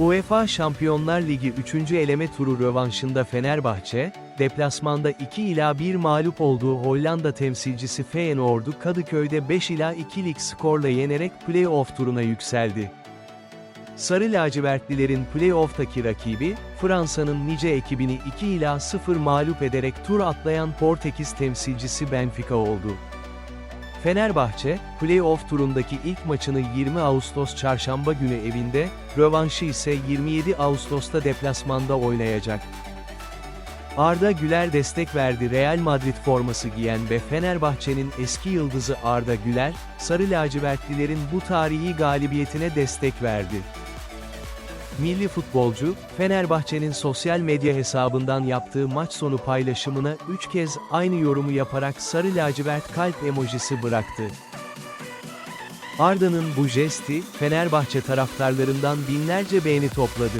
UEFA Şampiyonlar Ligi 3. eleme turu rövanşında Fenerbahçe, deplasmanda 2 ila 1 mağlup olduğu Hollanda temsilcisi Feyenoord'u Kadıköy'de 5 ila 2'lik skorla yenerek play-off turuna yükseldi. Sarı lacivertlilerin play-off'taki rakibi, Fransa'nın Nice ekibini 2 ila 0 mağlup ederek tur atlayan Portekiz temsilcisi Benfica oldu. Fenerbahçe, play-off turundaki ilk maçını 20 Ağustos çarşamba günü evinde, rövanşı ise 27 Ağustos'ta deplasmanda oynayacak. Arda Güler destek verdi Real Madrid forması giyen ve Fenerbahçe'nin eski yıldızı Arda Güler, Sarı lacivertlilerin bu tarihi galibiyetine destek verdi. Milli futbolcu, Fenerbahçe'nin sosyal medya hesabından yaptığı maç sonu paylaşımına 3 kez aynı yorumu yaparak sarı lacivert kalp emojisi bıraktı. Arda'nın bu jesti, Fenerbahçe taraftarlarından binlerce beğeni topladı.